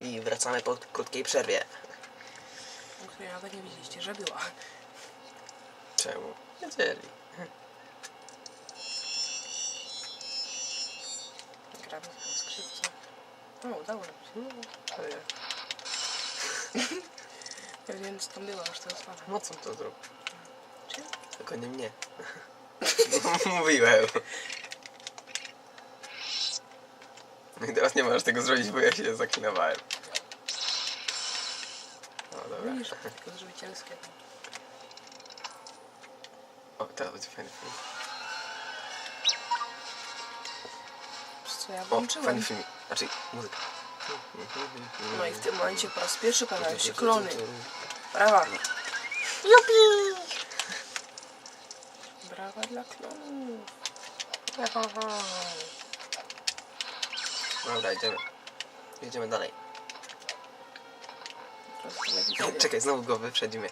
I wracamy po krótkiej przerwie. Której nawet nie widzieliście, że była. Czemu? Wiedzieli. Gramy na skrzypce. O, udało nam się. Ja- wiem co tam było, aż to odpada. Mocno to zrób. Czy? Tylko nie mnie. Mówiłem. No i teraz nie możesz tego zrobić, bo ja się zaklinowałem. No dobra. Mówisz, tylko zrobicielskie. O, teraz będzie fajny film. Co ja O, włączyłem. fajny film. Znaczy, muzyka. No i w tym momencie po raz pierwszy pojawiają się klony. Brawa! Jupi! Brawa dla klonów. Dobra, idziemy. Jedziemy dalej. Czekaj, znowu go wyprzedzimy.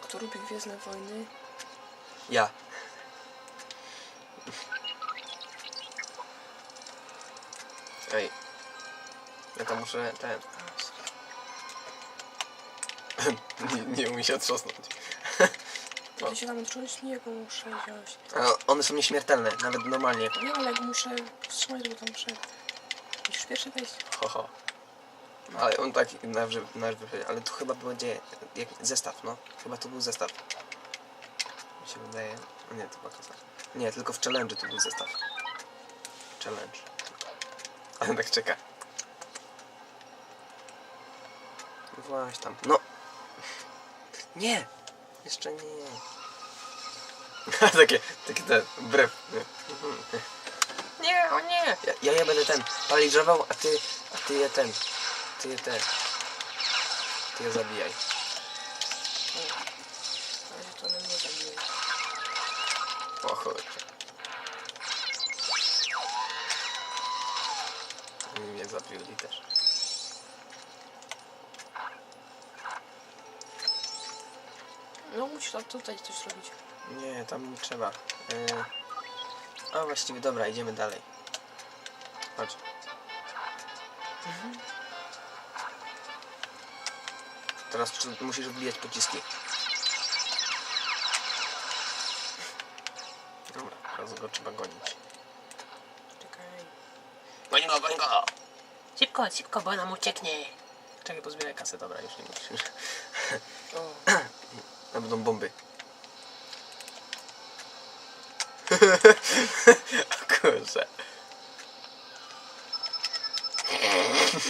Kto lubi Gwiezdne Wojny? Ja. Ej. Ja tam muszę ten. nie, nie umie się otrząsnąć. Kiedy się tam odczułem śniegu, muszę wziąć. A one są nieśmiertelne, nawet normalnie. Nie, ale jak muszę wstrzymać, bo tam muszę... Pierwsze wejście. Ho, ho. Ale on tak nasz, nasz. Ale tu chyba będzie jak zestaw, no. Chyba to był zestaw. Mi się wydaje. Nie, to była kasa. Nie, tylko w challenge to był zestaw. Challenge. Ale tak czeka. Właśnie tam. No. Nie! Jeszcze nie. takie, takie te brew. Nie, o nie! Ja, ja, ja będę ten paliżował, a ty, a ty je ten. Ty je ten. Ty je zabijaj. Razie to one mnie zabiły. O chodź. Mnie też. No musisz tam tutaj coś robić. Nie, tam nie trzeba. Yy... A właściwie dobra, idziemy dalej. Chodź. Teraz tr- musisz wbijać pociski. Dobra, teraz go trzeba gonić. Czekaj. Goń go, goń go! Szybko, szybko, bo nam ucieknie. Czekaj, pozbieraj kasę, dobra, już nie musisz. To będą bomby. Kurczę.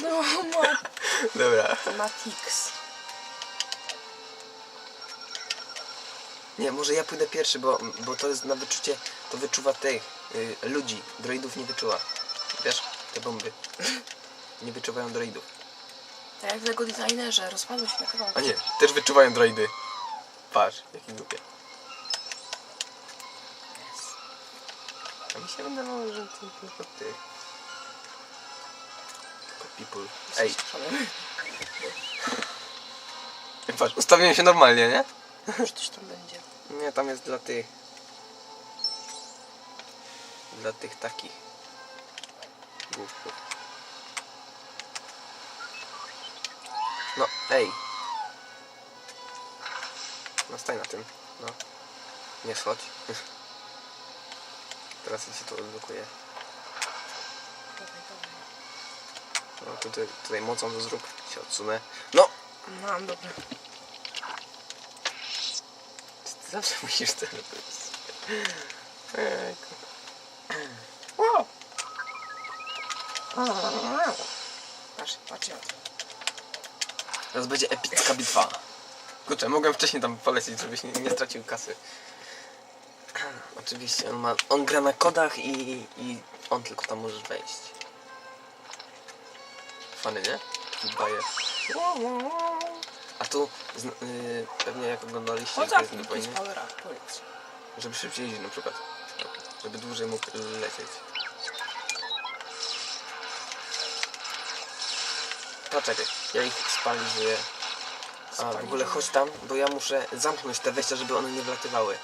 No ma... Dobra. Matix. Nie, może ja pójdę pierwszy, bo, bo to jest na wyczucie, to wyczuwa tych y, ludzi. Droidów nie wyczuwa. Wiesz, te bomby. Nie wyczuwają droidów. Tak jak w Lego Designerze, rozpadło się na kawałki. A nie, też wyczuwają droidy. Patrz, jaki głupie. A mi się wydawało, że to tylko ty. People. Ej, patrz, ustawiłem się normalnie, nie? Coś tam będzie. Nie, tam jest dla tych. Dla tych takich. Głupków. No, ej. No, staj na tym. No. Nie schodź. Teraz się to odblokuje. Dawaj, dawaj. No, tutaj, tutaj mocą to zrób. Się odsunę. No! Mam, dobra. Ty zawsze musisz robić. Ejku. Wow! Patrz, patrz na to. Teraz będzie epicka bitwa. Kurczę, mogłem wcześniej tam polecieć, żebyś nie, nie stracił kasy. Oczywiście, on, ma, on gra na kodach i, i on tylko tam możesz wejść. Fany, nie? Bajer. A tu z, yy, pewnie jak oglądaliście Po co Gwiezdne mi Wojny, power up? Powiedz. żeby szybciej jeździć na przykład. Żeby dłużej mógł lecieć. Poczekaj, ja ich spalizuję. A w ogóle chodź tam, bo ja muszę zamknąć te wejścia, żeby one nie wlatywały.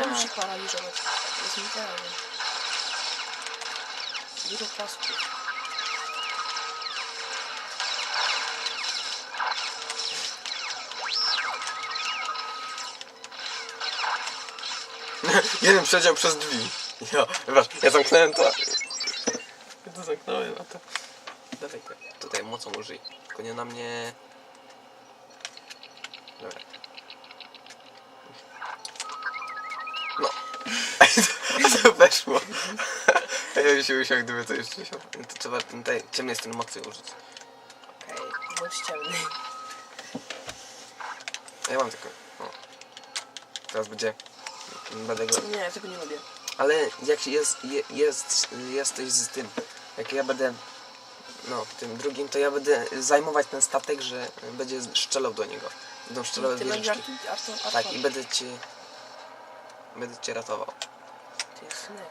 Nie musi paraliżować. Jest mi pewien. Dużo pasków. Jeden przedział przez drzwi. Ja, zobacz, ja zamknąłem to. Ja to zamknąłem, a to... Dawaj, tak. tutaj mocą użyj. Tylko nie na mnie... Dobra. No. to weszło. A ja bym się usiął, gdyby to jeszcze się... To trzeba ten, tej, ciemnej strony mocy użyć. Okej, bądź ciemny. A ja mam tylko... O. Teraz będzie... Będę go... Nie, ja tego nie lubię. Ale jak jest, je, jest, jesteś z tym, jak ja będę no, tym drugim, to ja będę zajmować ten statek, że będzie strzelał do niego. Będą strzelały Ty będziesz wieżyczki. Artur, Artur, Tak, i będę cię, będę cię ratował. Ty synek.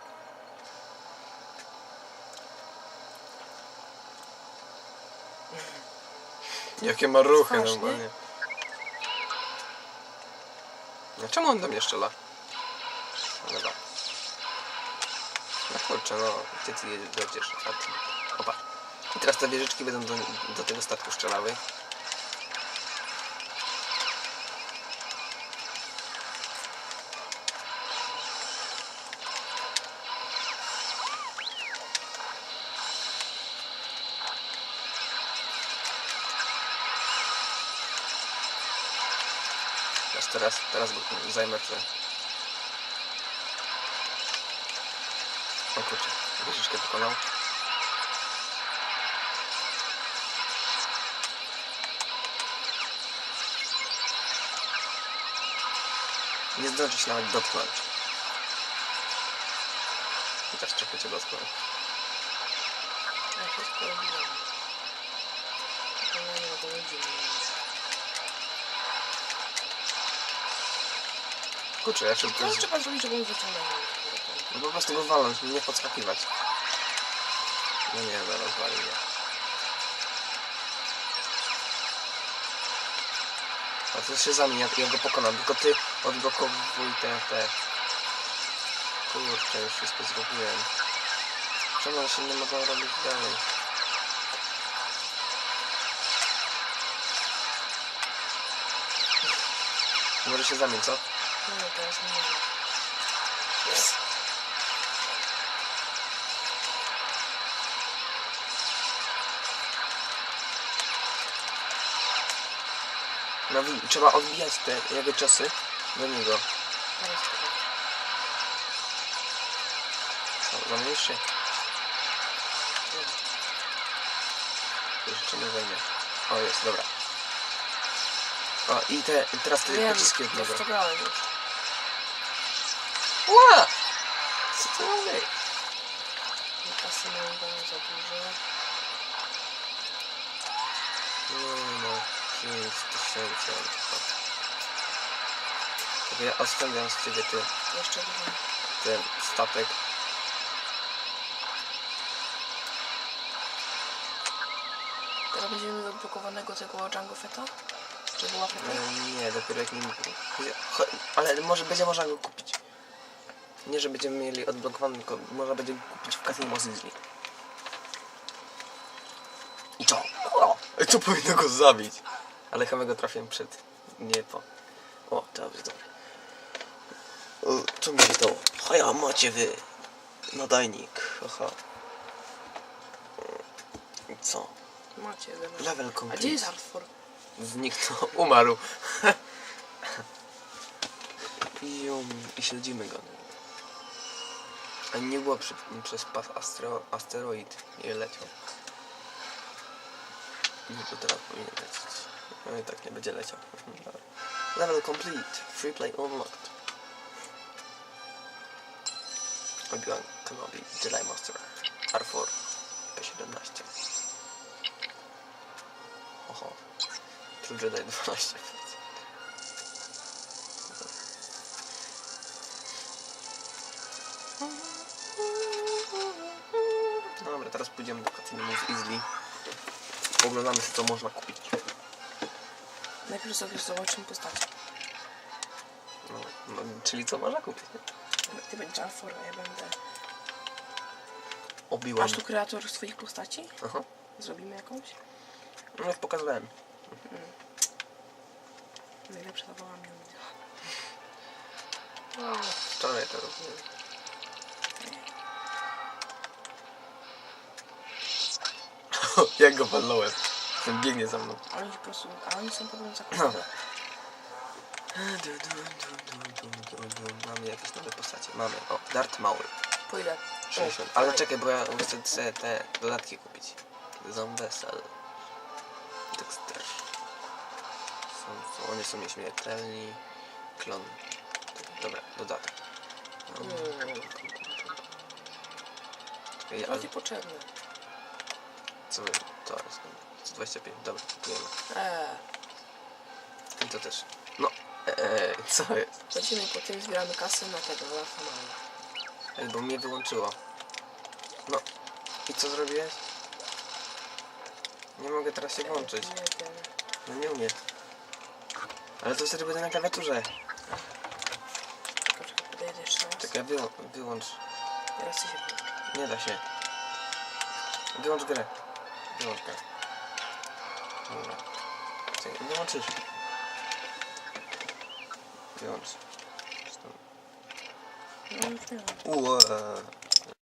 Jakie ma ruchy Strasznie. normalnie. No czemu on do mnie strzela? Dobra. No kurczę, no, ty ty będziesz. Opa. I teraz te wieżyczki będą do, do tego statku strzelały. Teraz, teraz, zajmę te... O wieżyczkę pokonał. Nie zdąży się nawet dotknąć. Chociaż trochę cię dotknął. Ja się nie, to. Kurczę, ja szybko... Co trzeba zrobić, żeby on wyciągnął? No po prostu go walnąć, nie podskakiwać. No nie, no rozwali mnie. A to się zamienia, ja go pokonam, tylko ty odblokowuj te, te... Kurczę, już wszystko zrobiłem. Czemu się nie mogą robić dalej? Może się zamień, co? Nie, teraz nie mogę. No wi- trzeba odbijać te jego ciosy do niego. Będzie. Co, zamienisz się? Jeszcze nie zajmie. O, jest, dobra. O, i te, teraz te Wiem, pociski od niego. dostrzegałem już. Ła! Co to ma być? Kasy mam tam za dużo. No, no, 5 tysięcy. Tylko ja oszczędzam z ciebie ty, Jeszcze dużo. ten statek. Teraz będziemy mieli odblokowanego tego Django Feta? Czy była Feta? E, nie, dopiero jak nim... Cho- Ale może będzie można go kupić. Nie, że będziemy mieli odblokowany, tylko można będzie go kupić w Casino Sizzli. I co? O! To powinno go zabić. Ale chyba go trafiłem przed... Nie po... O, dobrze, dobrze. O, Co mi się stało? Haja, macie wy! Nadajnik, haha. I co? Macie, dobra. Level A complete. gdzie jest Artfur? Zniknął, umarł. Jum, I śledzimy go. A nie było przy, przez pas astro, asteroid. Nie leciał. No to teraz powinien lecieć. No i tak nie będzie leciał. Level complete. Free play unlocked. Obi-Wan Kenobi, Jedi Master. R4. P17. Oho. True Jedi 12. Dobra, teraz pójdziemy do Katynimus Easily. Oglądamy sobie co można kupić. Najpierw sobie zobaczymy postacie. No, no, czyli co można kupić? Ty będziesz Artfur, a ja będę... Obiłam. Masz tu kreator swoich postaci? Aha. Zrobimy jakąś? No już pokazałem. Najlepsza zabawa mnie. No, wczoraj to robiłem. Jak go walnąłem. Ten biegnie za mną. Oni po prostu, a oni są potem za Dobra. Mamy jakieś nowe postacie. Mamy. O, Dart Maul. Po ile? 60. O, Ale czekaj, bo ja chcę sobie te dodatki kupić. Zombesel. Dexter. Są, są, oni są nieśmiertelni. Klon. Dobra, dodatek. Ale ci potrzebne. Co wy- to jest? 125, dobra, kupujemy. Eee, I to też. No, eee, co jest? lecimy po tym, zbieramy kasę na tego, na finale. Ej, bo mnie wyłączyło. No, i co zrobiłeś? Nie mogę teraz się włączyć. Nie wiem. No nie umiem. Ale to wtedy będę na klawiaturze. Poczekaj, podejdę jeszcze raz. Czekaj, wyłą wyłącz. Teraz ty się Nie da się. Wyłącz grę. Wyłącz grę. Dobra. Czekaj, wyłączysz. Wyłącz. No już nie mam. Uuu.